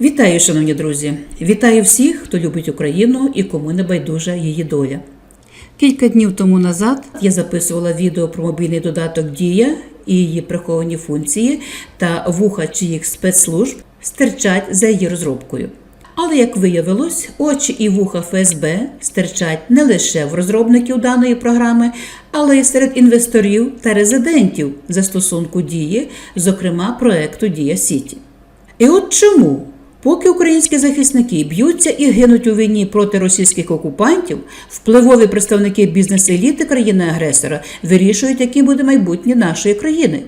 Вітаю, шановні друзі! Вітаю всіх, хто любить Україну і кому не байдужа її доля. Кілька днів тому назад я записувала відео про мобільний додаток Дія і її приховані функції та вуха чиїх спецслужб стирчать за її розробкою. Але як виявилось, очі і вуха ФСБ стирчать не лише в розробників даної програми, але й серед інвесторів та резидентів застосунку дії, зокрема проекту Дія Сіті. І от чому, поки українські захисники б'ються і гинуть у війні проти російських окупантів, впливові представники бізнес-еліти країни-агресора вирішують, яким буде майбутнє нашої країни.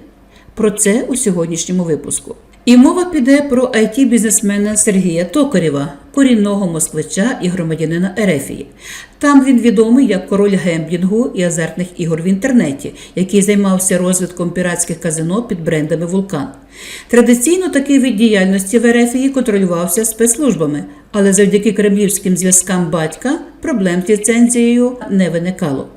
Про це у сьогоднішньому випуску. І мова піде про it бізнесмена Сергія Токарєва, корінного москвича і громадянина Ерефії. Там він відомий як король гемблінгу і азартних ігор в інтернеті, який займався розвитком піратських казино під брендами Вулкан. Традиційно такий вид діяльності в Ерефії контролювався спецслужбами, але завдяки кремлівським зв'язкам батька проблем з ліцензією не виникало.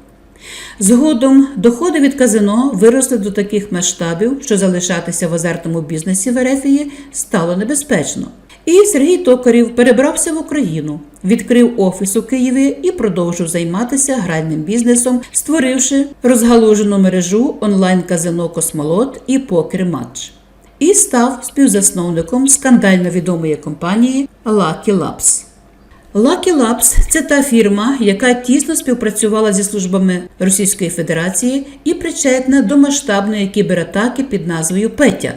Згодом доходи від казино виросли до таких масштабів, що залишатися в азартному бізнесі в Ерефії стало небезпечно. І Сергій Токарів перебрався в Україну, відкрив офіс у Києві і продовжив займатися гральним бізнесом, створивши розгалужену мережу онлайн-казино Космолот і Покер Матч. І став співзасновником скандально відомої компанії Lucky Labs. Lucky Labs – це та фірма, яка тісно співпрацювала зі службами Російської Федерації і причетна до масштабної кібератаки під назвою Петя.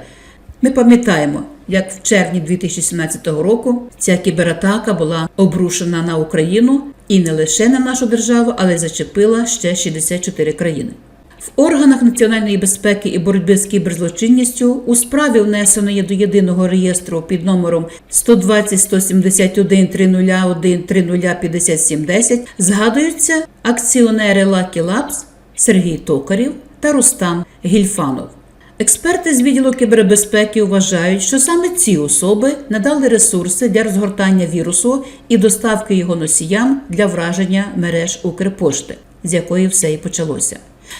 Ми пам'ятаємо, як в червні 2017 року ця кібератака була обрушена на Україну і не лише на нашу державу, але й зачепила ще 64 країни. В органах національної безпеки і боротьби з кіберзлочинністю у справі внесеної до єдиного реєстру під номером 120 171 301 305710 згадуються акціонери Lucky Labs Сергій Токарів та Рустам Гільфанов. Експерти з відділу кібербезпеки вважають, що саме ці особи надали ресурси для розгортання вірусу і доставки його носіям для враження мереж Укрпошти, з якої все і почалося.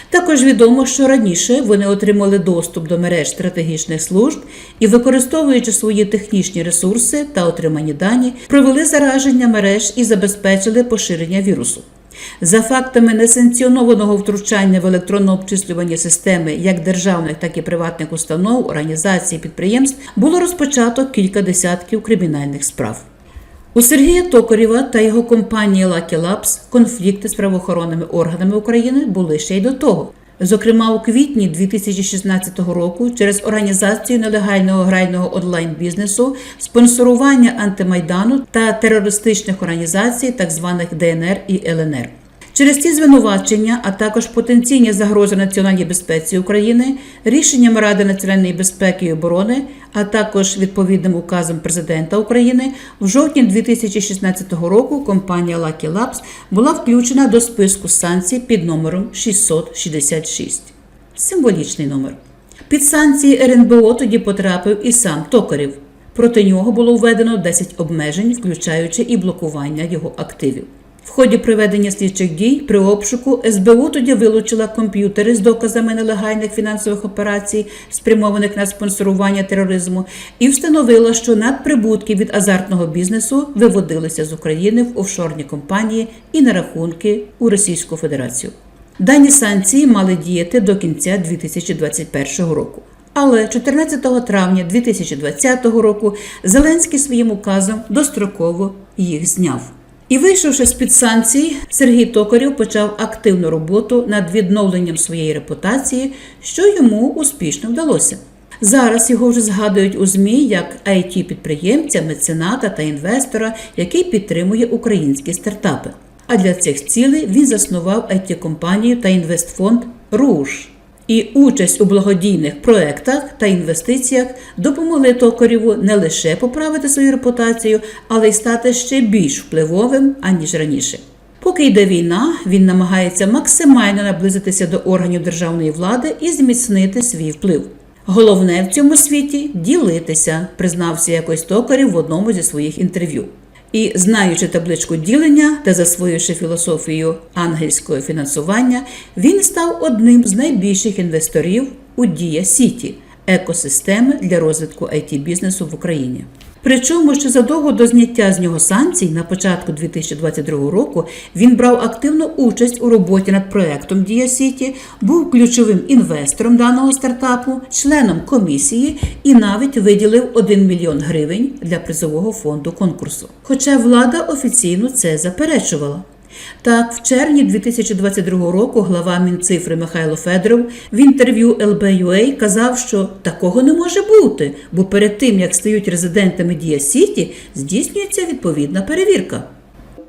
Також відомо, що раніше вони отримали доступ до мереж стратегічних служб і, використовуючи свої технічні ресурси та отримані дані, провели зараження мереж і забезпечили поширення вірусу. За фактами несанкціонованого втручання в електронно обчислювані системи як державних, так і приватних установ, організацій, підприємств було розпочато кілька десятків кримінальних справ. У Сергія Токарєва та його компанії Lucky Labs конфлікти з правоохоронними органами України були ще й до того. Зокрема, у квітні 2016 року через організацію нелегального грального онлайн-бізнесу, спонсорування антимайдану та терористичних організацій, так званих ДНР і ЛНР. Через ці звинувачення, а також потенційні загрози національній безпеці України, рішенням Ради національної безпеки і оборони, а також відповідним указом президента України, в жовтні 2016 року компанія Lucky Labs була включена до списку санкцій під номером 666. Символічний номер. Під санкції РНБО тоді потрапив і сам Токарів. Проти нього було введено 10 обмежень, включаючи і блокування його активів. В ході проведення слідчих дій при обшуку СБУ тоді вилучила комп'ютери з доказами нелегальних фінансових операцій, спрямованих на спонсорування тероризму, і встановила, що надприбутки від азартного бізнесу виводилися з України в офшорні компанії і на рахунки у Російську Федерацію. Дані санкції мали діяти до кінця 2021 року. Але 14 травня 2020 року Зеленський своїм указом достроково їх зняв. І вийшовши з під санкцій, Сергій Токарів почав активну роботу над відновленням своєї репутації, що йому успішно вдалося. Зараз його вже згадують у ЗМІ як it підприємця, мецената та інвестора, який підтримує українські стартапи. А для цих цілей він заснував it компанію та інвестфонд Руш. І участь у благодійних проектах та інвестиціях допомогли Токарєву не лише поправити свою репутацію, але й стати ще більш впливовим аніж раніше. Поки йде війна, він намагається максимально наблизитися до органів державної влади і зміцнити свій вплив. Головне в цьому світі ділитися, признався якось Токарів в одному зі своїх інтерв'ю. І знаючи табличку ділення та засвоївши філософію ангельського фінансування, він став одним з найбільших інвесторів у Дія Сіті екосистеми для розвитку it бізнесу в Україні. Причому ще задовго до зняття з нього санкцій на початку 2022 року він брав активну участь у роботі над проектом Дія Сіті, був ключовим інвестором даного стартапу, членом комісії і навіть виділив 1 мільйон гривень для призового фонду конкурсу. Хоча влада офіційно це заперечувала. Так, в червні 2022 року глава Мінцифри Михайло Федоров в інтерв'ю LBUA казав, що такого не може бути, бо перед тим як стають резидентами Дія Сіті, здійснюється відповідна перевірка.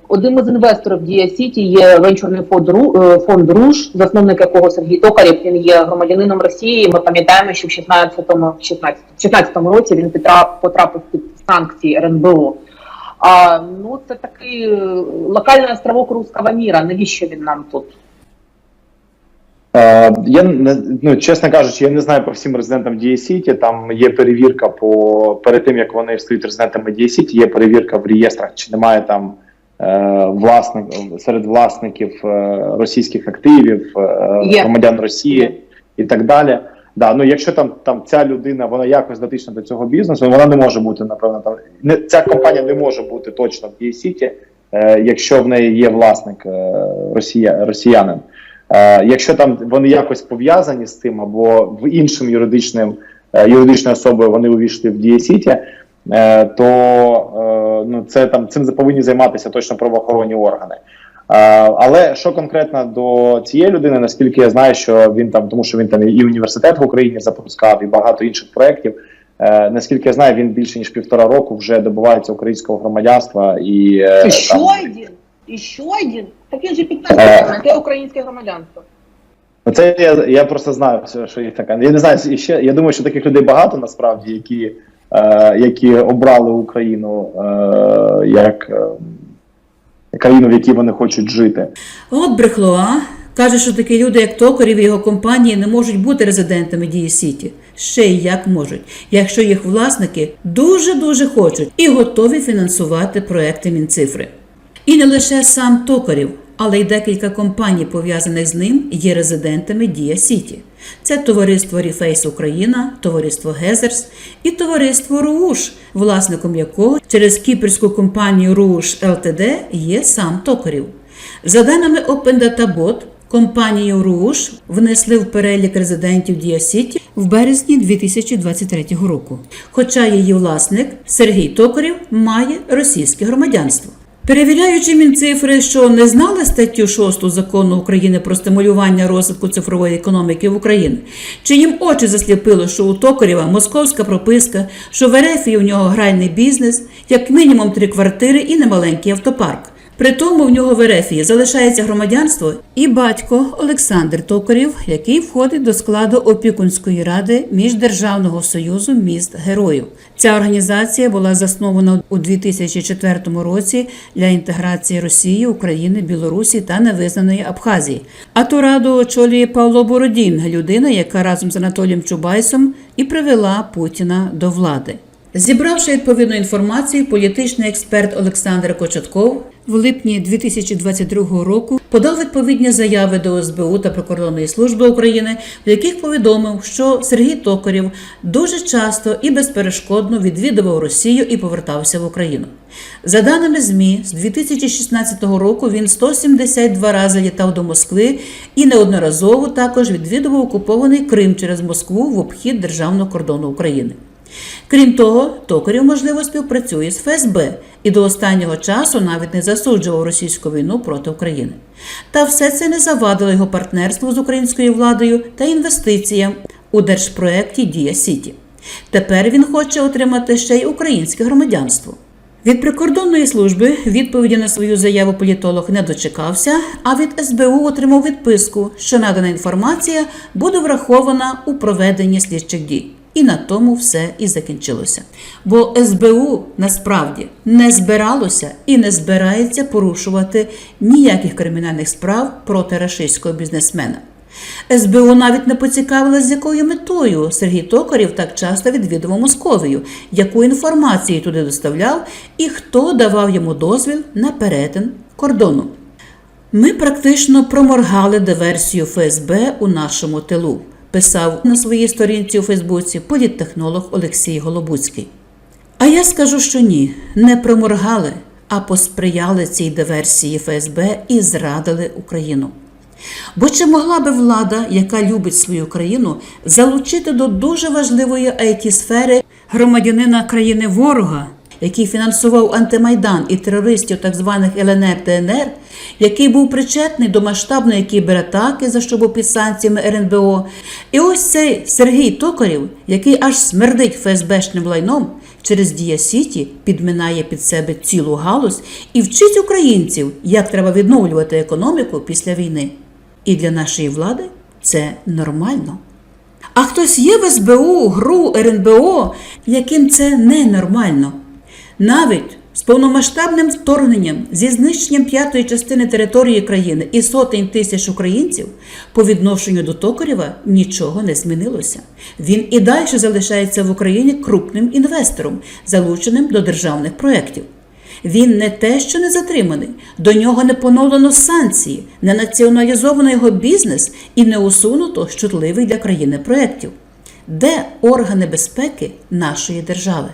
Одним із інвесторів Дія Сіті є венчурний фонд «Ру- е, фонд Руш, засновник якого Сергій Токарєв. Він є громадянином Росії. Ми пам'ятаємо, що в 16-му, 16, 16-му році він потрапив під санкції РНБО. А ну це такий е, локальний островок руського міра. Навіщо він нам тут? Е, Я не ну, чесно кажучи, я не знаю по всім резидентам Дія Сіті. Там є перевірка по перед тим, як вони стають резидентами Дія Сіті, є перевірка в реєстрах, чи немає там е, власник серед власників е, російських активів, е, громадян Росії і так далі. Да, ну якщо там там ця людина вона якось дотична до цього бізнесу, вона не може бути напевно там не ця компанія не може бути точно в Сіті, е, якщо в неї є власник е, росія, росіянин. Е, якщо там вони якось пов'язані з цим, або в іншим юридичним е, юридичною особою вони увійшли в Дія Сіті, е, то е, ну це там цим повинні займатися точно правоохоронні органи. Але що конкретно до цієї людини, наскільки я знаю, що він там, тому що він там і університет в Україні запускав, і багато інших проєктів. Е, наскільки я знаю, він більше ніж півтора року вже добувається українського громадянства і е, Ще там, один, і ще один. Так він же 15 років, яке українське громадянство. Ну, Це я, я просто знаю, що- що їх така. Я не знаю, і ще я думаю, що таких людей багато насправді, які, е, які обрали Україну е, як е, країну, в якій вони хочуть жити. От брехло, а? Каже, що такі люди, як Токарів і його компанії, не можуть бути резидентами Дії Сіті. Ще й як можуть, якщо їх власники дуже-дуже хочуть і готові фінансувати проекти Мінцифри. І не лише сам Токарів, але й декілька компаній, пов'язаних з ним, є резидентами Дія Сіті. Це товариство Ріфейс Україна, товариство Гезерс і товариство Руш, власником якого через кіпрську компанію Руш ЛТД є сам Токарів. За даними Open Data Bot, компанію Руш внесли в перелік резидентів Дія Сіті в березні 2023 року. Хоча її власник Сергій Токарів має російське громадянство. Перевіряючи мінцифри, що не знали статтю 6 закону України про стимулювання розвитку цифрової економіки в Україні, чи їм очі засліпило, що у Токарєва московська прописка, що в РФ у нього гральний бізнес, як мінімум три квартири і немаленький автопарк. При тому в нього в РФ залишається громадянство і батько Олександр Токарів, який входить до складу опікунської ради Міждержавного союзу міст героїв. Ця організація була заснована у 2004 році для інтеграції Росії, України, Білорусі та невизнаної Абхазії. А ту раду очолює Павло Бородін, людина, яка разом з Анатолієм Чубайсом і привела Путіна до влади. Зібравши відповідну інформацію, політичний експерт Олександр Кочетков в липні 2022 року подав відповідні заяви до СБУ та Прикордонної служби України, в яких повідомив, що Сергій Токарєв дуже часто і безперешкодно відвідував Росію і повертався в Україну. За даними ЗМІ, з 2016 року він 172 рази літав до Москви і неодноразово також відвідував окупований Крим через Москву в обхід державного кордону України. Крім того, Токарєв, можливо, співпрацює з ФСБ і до останнього часу навіть не засуджував російську війну проти України. Та все це не завадило його партнерству з українською владою та інвестиціям у держпроекті Дія Сіті. Тепер він хоче отримати ще й українське громадянство. Від прикордонної служби відповіді на свою заяву політолог не дочекався, а від СБУ отримав відписку, що надана інформація буде врахована у проведенні слідчих дій. І на тому все і закінчилося. Бо СБУ насправді не збиралося і не збирається порушувати ніяких кримінальних справ проти рашистського бізнесмена. СБУ навіть не поцікавилась, з якою метою Сергій Токарєв так часто відвідував Московію, яку інформацію туди доставляв і хто давав йому дозвіл на перетин кордону. Ми практично проморгали диверсію ФСБ у нашому тилу, писав на своїй сторінці у Фейсбуці політтехнолог Олексій Голобуцький. А я скажу, що ні, не проморгали, а посприяли цій диверсії ФСБ і зрадили Україну. Бо чи могла би влада, яка любить свою країну, залучити до дуже важливої it сфери громадянина країни ворога, який фінансував антимайдан і терористів так званих ЛНР ДНР, який був причетний до масштабної кібератаки, за що був під санкціями РНБО, і ось цей Сергій Токарєв, який аж смердить ФСБшним лайном, через Дія Сіті підминає під себе цілу галузь і вчить українців, як треба відновлювати економіку після війни. І для нашої влади це нормально. А хтось є в СБУ, ГРУ, РНБО, яким це ненормально. Навіть з повномасштабним вторгненням, зі знищенням п'ятої частини території країни і сотень тисяч українців по відношенню до Токарєва нічого не змінилося. Він і далі залишається в Україні крупним інвестором, залученим до державних проєктів. Він не те, що не затриманий, до нього не поновлено санкції, не націоналізовано його бізнес і не усунуто з чутливих для країни проєктів. Де органи безпеки нашої держави?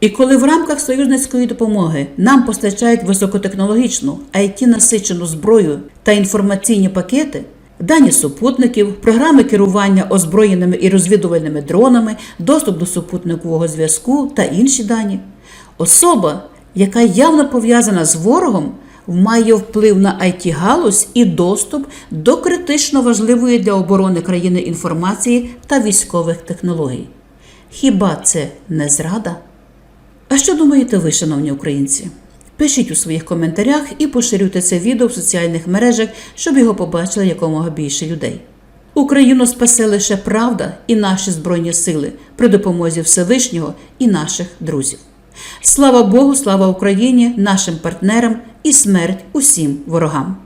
І коли в рамках союзницької допомоги нам постачають високотехнологічну it насичену зброю та інформаційні пакети, дані супутників, програми керування озброєними і розвідувальними дронами, доступ до супутникового зв'язку та інші дані, особа, яка явно пов'язана з ворогом, має вплив на it галузь і доступ до критично важливої для оборони країни інформації та військових технологій. Хіба це не зрада? А що думаєте ви, шановні українці? Пишіть у своїх коментарях і поширюйте це відео в соціальних мережах, щоб його побачили якомога більше людей. Україну спасе лише правда і наші збройні сили при допомозі Всевишнього і наших друзів. Слава Богу, слава Україні, нашим партнерам і смерть усім ворогам.